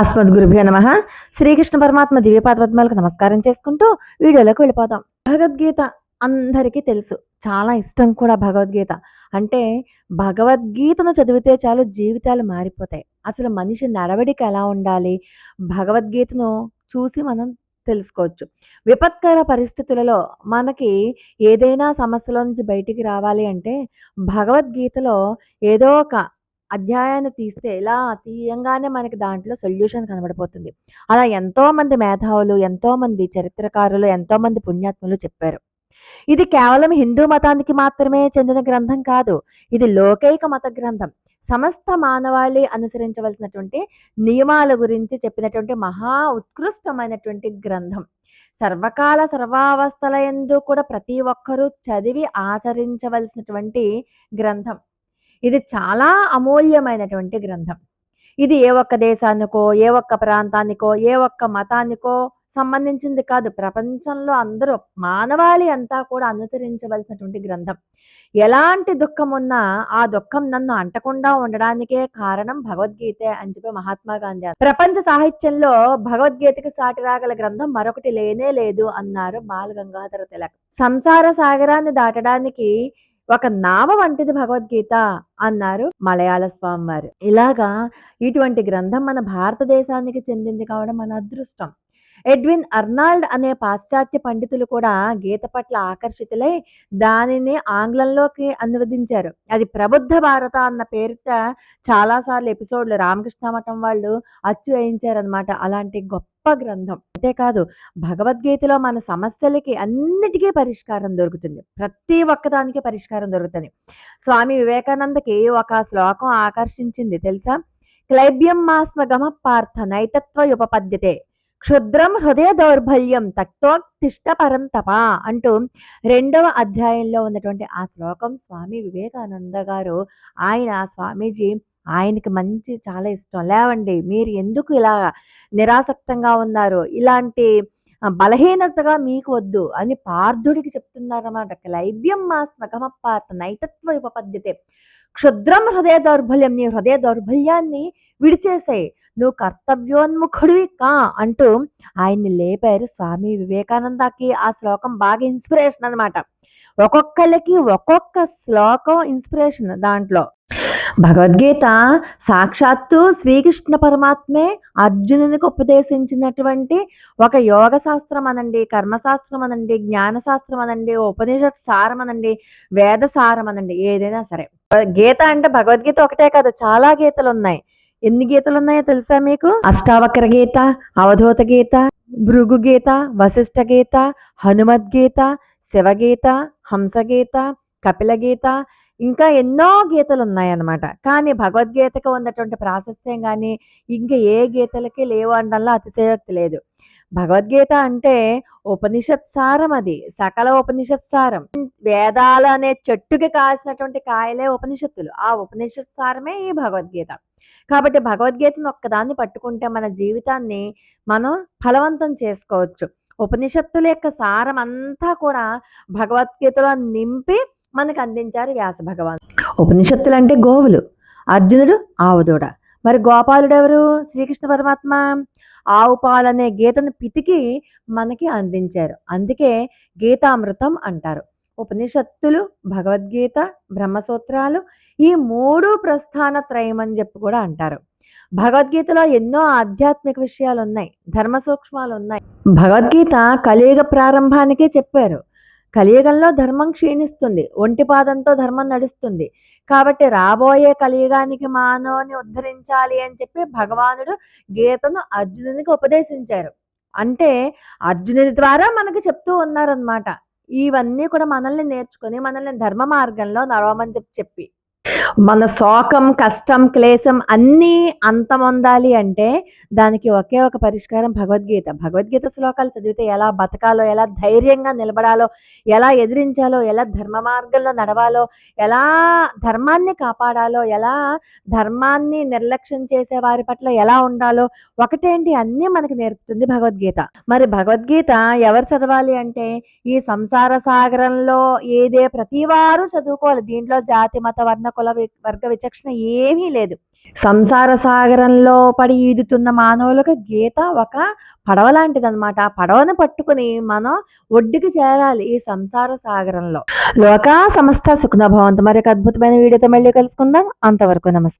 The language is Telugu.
అస్మద్ గురుభ్యో నమ. శ్రీకృష్ణ పరమాత్మ దివ్యపాదపద్మాలకు నమస్కారం చేసుకుంటూ వీడియోలోకి వెళ్ళిపోదాం భగవద్గీత అందరికీ తెలుసు. చాలా ఇష్టం కూడా భగవద్గీత. అంటే భగవద్గీతను చదివితే చాలు జీవితాలు మారిపోతాయి. అసలు మనిషి నడవడిక ఎలా ఉండాలి? భగవద్గీతను చూసి మనం తెలుసుకోవచ్చు. విపత్కర పరిస్థితులలో మనకి ఏదైనా సమస్యలో నుంచి బయటికి రావాలి అంటే భగవద్గీతలో ఏదో ఒక అధ్యాయాన్ని తీస్తే ఇలా తీయంగానే మనకి దాంట్లో సొల్యూషన్ కనబడిపోతుంది. అలా ఎంతోమంది మేధావులు ఎంతోమంది చరిత్రకారులు ఎంతోమంది పుణ్యాత్ములు చెప్పారు. ఇది కేవలం హిందూ మతానికి మాత్రమే చెందిన గ్రంథం కాదు ఇది లోకైక మత గ్రంథం. సమస్త మానవాళి అనుసరించవలసినటువంటి నియమాల గురించి చెప్పినటువంటి మహా ఉత్కృష్టమైనటువంటి గ్రంథం. సర్వకాల సర్వావస్థల ఎందు కూడా ప్రతి ఒక్కరూ చదివి ఆచరించవలసినటువంటి గ్రంథం. ఇది చాలా అమూల్యమైనటువంటి గ్రంథం. ఇది ఏ ఒక్క దేశానికో ఏ ఒక్క ప్రాంతానికో ఏ ఒక్క మతానికో సంబంధించింది కాదు. ప్రపంచంలో అందరూ మానవాళి అంతా కూడా అనుసరించవలసినటువంటి గ్రంథం. ఎలాంటి దుఃఖం ఉన్నా ఆ దుఃఖం నన్ను అంటకుండా ఉండడానికే కారణం భగవద్గీతే అని చెప్పి మహాత్మా గాంధీ ప్రపంచ సాహిత్యంలో భగవద్గీతకి సాటి రాగల గ్రంథం మరొకటి లేనే లేదు అన్నారు బాల గంగాధర తిలక్. సంసార సాగరాన్ని దాటడానికి ఒక నావ వంటిది భగవద్గీత అన్నారు మలయాళ స్వామి వారు ఇలాగా ఇటువంటి గ్రంథం మన భారతదేశానికి చెందింది కావడం మన అదృష్టం. ఎడ్విన్ అర్నాల్డ్ అనే పాశ్చాత్య పండితులు కూడా గీత పట్ల ఆకర్షితులై దానిని ఆంగ్లంలోకి అనువదించారు. అది ప్రబుద్ధ భారత అన్న పేరిట చాలాసార్లు ఎపిసోడ్లు రామకృష్ణ మఠం వాళ్ళు అచ్చు వేయించారనమాట అలాంటి గొప్ప గ్రంథం. అంతేకాదు భగవద్గీతలో మన సమస్యలకి అన్నిటికీ పరిష్కారం దొరుకుతుంది. ప్రతి ఒక్కదానికి పరిష్కారం దొరుకుతుంది. స్వామి వివేకానందకి ఒక శ్లోకం ఆకర్షించింది తెలుసా? క్లైబ్యం మాస్మగమ పార్థ నైతత్వ ఉపపద్యతే. క్షుద్రం హృదయ దౌర్బల్యం తక్తోక్తిష్ట పరంతప అంటూ రెండవ అధ్యాయంలో ఉన్నటువంటి ఆ శ్లోకం స్వామి వివేకానంద గారు ఆయన స్వామీజీ ఆయనకి మంచి చాలా ఇష్టం. లేవండి మీరు ఎందుకు ఇలా నిరాసక్తంగా ఉన్నారు? ఇలాంటి బలహీనతగా మీకు వద్దు అని పార్థుడికి చెప్తున్నారన్నమాట. క్లైబ్యం మా స్మగమపార్థ నైతత్వ ఉపపద్యతే క్షుద్రం హృదయ దౌర్బల్యం నీ హృదయ దౌర్బల్యాన్ని విడిచేసాయి. నువ్వు కర్తవ్యోన్ముఖుడివి కా అంటూ ఆయన్ని లేపారు స్వామి వివేకానందకి. ఆ శ్లోకం బాగా ఇన్స్పిరేషన్ అన్నమాట. ఒక్కొక్కళ్ళకి ఒక్కొక్క శ్లోకం ఇన్స్పిరేషన్ దాంట్లో. భగవద్గీత సాక్షాత్తు శ్రీకృష్ణ పరమాత్మే అర్జునునికి ఉపదేశించినటువంటి ఒక యోగ శాస్త్రం అనండి కర్మశాస్త్రం అనండి జ్ఞాన శాస్త్రం అనండి ఉపనిషత్ సారం అనండి వేద సారం అనండి ఏదైనా సరే. గీత అంటే భగవద్గీత ఒకటే కాదు చాలా గీతలు ఉన్నాయి. ఎన్ని గీతలు ఉన్నాయో తెలుసా మీకు? అష్టావక్ర గీత అవధూత గీత భృగు గీత వశిష్ఠ గీత హనుమద్ గీత శివగీత హంసగీత కపిల గీత ఇంకా ఎన్నో గీతలు ఉన్నాయన్నమాట కానీ భగవద్గీతకు ఉన్నటువంటి ప్రాశస్త్యం కానీ ఇంకా ఏ గీతలకి లేవు అనడంలో అతిశయోక్తి లేదు. భగవద్గీత అంటే ఉపనిషత్ సారం అది సకల ఉపనిషత్ సారం. వేదాలు అనే చెట్టుకి కాల్సినటువంటి కాయలే ఉపనిషత్తులు. ఆ ఉపనిషత్ సారమే ఈ భగవద్గీత. కాబట్టి భగవద్గీతను ఒక్కదాన్ని పట్టుకుంటే మన జీవితాన్ని మనం ఫలవంతం చేసుకోవచ్చు. ఉపనిషత్తుల యొక్క సారం అంతా కూడా భగవద్గీతలో నింపి మనకు అందించారు వ్యాస భగవాన్. ఉపనిషత్తులు అంటే గోవులు. అర్జునుడు ఆవుదూడ. మరి గోపాలుడు ఎవరు శ్రీకృష్ణ పరమాత్మ. ఆవు పాలనే గీతను పితికి మనకి అందించారు. అందుకే గీతామృతం అంటారు. ఉపనిషత్తులు భగవద్గీత బ్రహ్మసూత్రాలు ఈ మూడు ప్రస్థాన త్రయం అని చెప్పి కూడా అంటారు. భగవద్గీతలో ఎన్నో ఆధ్యాత్మిక విషయాలు ఉన్నాయి ధర్మ సూక్ష్మాలు ఉన్నాయి భగవద్గీత కలియుగ ప్రారంభానికే చెప్పారు. కలియుగంలో ధర్మం క్షీణిస్తుంది ఒంటి పాదంతో ధర్మం నడుస్తుంది. కాబట్టి రాబోయే కలియుగానికి మానవుని ఉద్ధరించాలి అని చెప్పి భగవానుడు గీతను అర్జునునికి ఉపదేశించారు. అంటే అర్జునుడి ద్వారా మనకి చెప్తూ ఉన్నారనమాట ఇవన్నీ కూడా మనల్ని నేర్చుకొని మనల్ని ధర్మ మార్గంలో నడవమని చెప్పి చెప్పి. మన శోకం కష్టం క్లేశం అన్నీ అంతమొందాలి అంటే దానికి ఒకే ఒక పరిష్కారం భగవద్గీత. భగవద్గీత శ్లోకాలు చదివితే ఎలా బతకాలో ఎలా ధైర్యంగా నిలబడాలో ఎలా ఎదిరించాలో ఎలా ధర్మ మార్గంలో నడవాలో ఎలా ధర్మాన్ని కాపాడాలో ఎలా ధర్మాన్ని నిర్లక్ష్యం చేసే వారి పట్ల ఎలా ఉండాలో ఒకటేంటి అన్నీ మనకి నేర్పుతుంది భగవద్గీత. మరి భగవద్గీత ఎవరు చదవాలి అంటే ఈ సంసార సాగరంలో ఏదే ప్రతి వారు చదువుకోవాలి. దీంట్లో జాతి మత వర్ణ కుల వర్గ విచక్షణ ఏమీ లేదు. సంసార సాగరంలో పడి ఈదుతున్న మానవులకు గీత ఒక పడవ లాంటిది అనమాట ఆ పడవను పట్టుకుని మనం ఒడ్డుకి చేరాలి ఈ సంసార సాగరంలో. లోక సమస్త సుఖనభవంతు మరి ఒక అద్భుతమైన వీడియోతో మళ్ళీ కలుసుకుందాం. అంతవరకు నమస్కారం